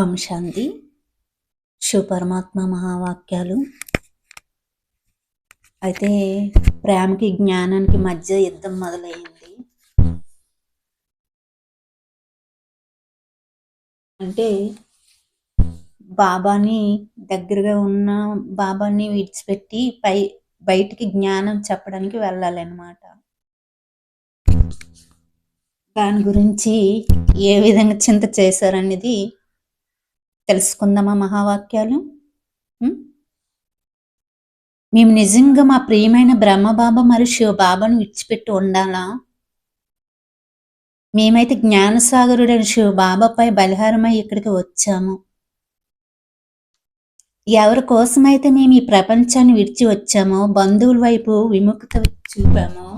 ఓం శాంతి శివపరమాత్మ మహావాక్యాలు. అయితే ప్రేమకి జ్ఞానానికి మధ్య యుద్ధం మొదలైంది. అంటే బాబాని దగ్గరగా ఉన్న బాబాని విడిచిపెట్టి పై బయటికి జ్ఞానం చెప్పడానికి వెళ్ళాలన్నమాట. దాని గురించి ఏ విధంగా చింత చేశారనేది తెలుసుకుందామా మహావాక్యాలు? మేము నిజంగా మా ప్రియమైన బ్రహ్మబాబా మరియు శివబాబాను విడిచిపెట్టి ఉండాలా? మేమైతే జ్ఞానసాగరుడైన శివబాబాపై బలిహారమై ఇక్కడికి వచ్చాము. ఎవరి కోసమైతే మేము ఈ ప్రపంచాన్ని విడిచి వచ్చామో బంధువుల వైపు విముఖత చూపామో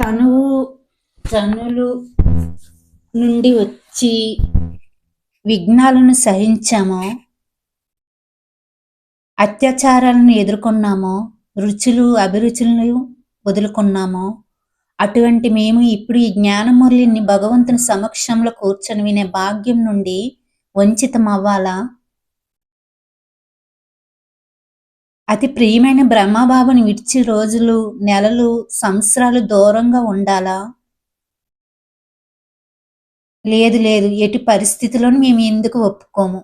తనువు తనులు నుండి వచ్చి విఘ్నాలను సహించామో అత్యాచారాలను ఎదుర్కొన్నామో రుచులు అభిరుచులను వదులుకున్నామో అటువంటి మేము ఇప్పుడు ఈ జ్ఞానమూల్యాన్ని భగవంతుని సమక్షంలో కూర్చొని వినే భాగ్యం నుండి వంచితం అవ్వాలా అతి ప్రియమైన బ్రహ్మబాబుని విడిచి రోజులు నెలలు సంవత్సరాలు దూరంగా ఉండాలా? లేదు లేదు. ఎటు పరిస్థితిలోనూ మేము ఎందుకు ఒప్పుకోము?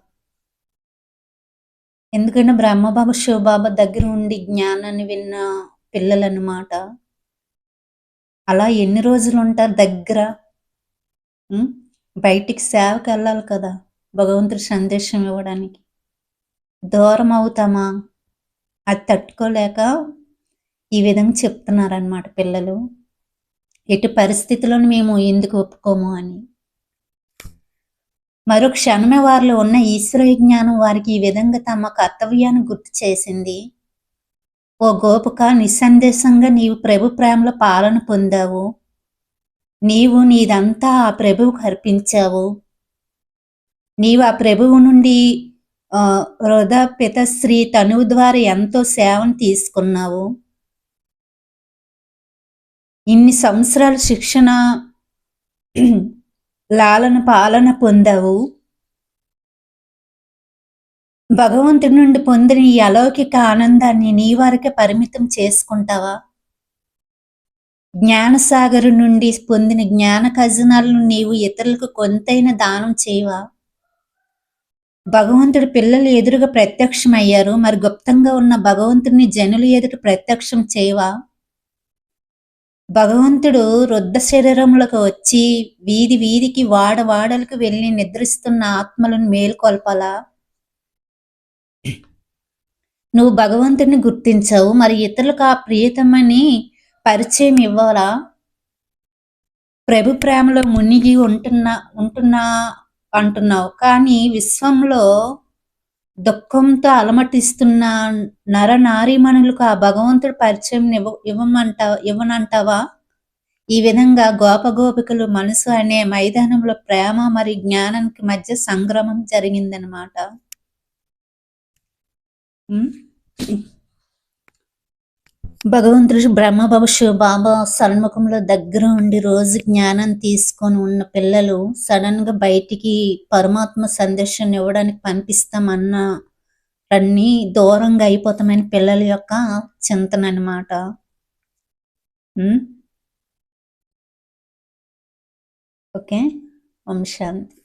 ఎందుకంటే బ్రహ్మబాబు శివబాబా దగ్గర ఉండి జ్ఞానాన్ని విన్న పిల్లలన్నమాట. అలా ఎన్ని రోజులు ఉంటారు దగ్గర? బయటికి సేవకి వెళ్ళాలి కదా భగవంతుడి సందేశం ఇవ్వడానికి. దూరం అవుతామా? అది తట్టుకోలేక ఈ విధంగా చెప్తున్నారనమాట పిల్లలు. ఎటు పరిస్థితులను మేము ఎందుకు ఒప్పుకోము అని. మరో క్షణమే వారిలో ఉన్న ఈశ్వర జ్ఞానం వారికి ఈ విధంగా తమ కర్తవ్యాన్ని గుర్తు చేసింది. ఓ గోపిక నిస్సందేశంగా నీవు ప్రభు ప్రేమలో పాలన పొందావు. నీవు నీదంతా ఆ ప్రభువుకు అర్పించావు. నీవు ఆ ప్రభువు నుండి ఆ, వృధా పితశ్రీ తనువు ద్వారా ఎంతో సేవను తీసుకున్నావు. ఇన్ని సంవత్సరాల శిక్షణ లాలన పాలన పొందావు. భగవంతుడి నుండి పొందిన ఈ అలౌకిక ఆనందాన్ని నీ వారికి పరిమితం చేసుకుంటావా? జ్ఞానసాగరు నుండి పొందిన జ్ఞాన ఖజనాలను నీవు ఇతరులకు కొంతైన దానం చేయవా? భగవంతుడు పిల్లలు ఎదురుగా ప్రత్యక్షమయ్యారు. మరి గుప్తంగా ఉన్న భగవంతుడిని జనులు ఎదుట ప్రత్యక్షం చేయవా? భగవంతుడు రుద్ద శరీరములకు వచ్చి వీధి వీధికి వాడ వాడలకు వెళ్ళి నిద్రిస్తున్న ఆత్మలను మేల్కొల్పాలా? నువ్వు భగవంతుడిని గుర్తించావు మరి ఇతరులకు ఆ ప్రియతమని పరిచయం ఇవ్వాలా? ప్రభు ప్రేమలో మునిగి ఉంటున్నా ఉంటున్నా అంటున్నావు. కానీ విశ్వంలో దుఃఖంతో అలమటిస్తున్న నర నారీమణులకు ఆ భగవంతుడు పరిచయం ఇవ్వ ఇవ్వమంటా ఇవ్వనంటావా? ఈ విధంగా గోపగోపికలు మనసు అనే మైదానంలో ప్రేమ మరియు జ్ఞానానికి మధ్య సంగ్రమం జరిగిందనమాట భగవంతుడు బ్రహ్మ భవిష్య బాబా సన్ముఖంలో దగ్గర ఉండి రోజు జ్ఞానం తీసుకొని ఉన్న పిల్లలు సడన్గా బయటికి పరమాత్మ సందేశం ఇవ్వడానికి పంపిస్తామన్న అన్నీ దూరంగా అయిపోతామని పిల్లల యొక్క చింతన అనమాట ఓకే. ఓం శాంతి.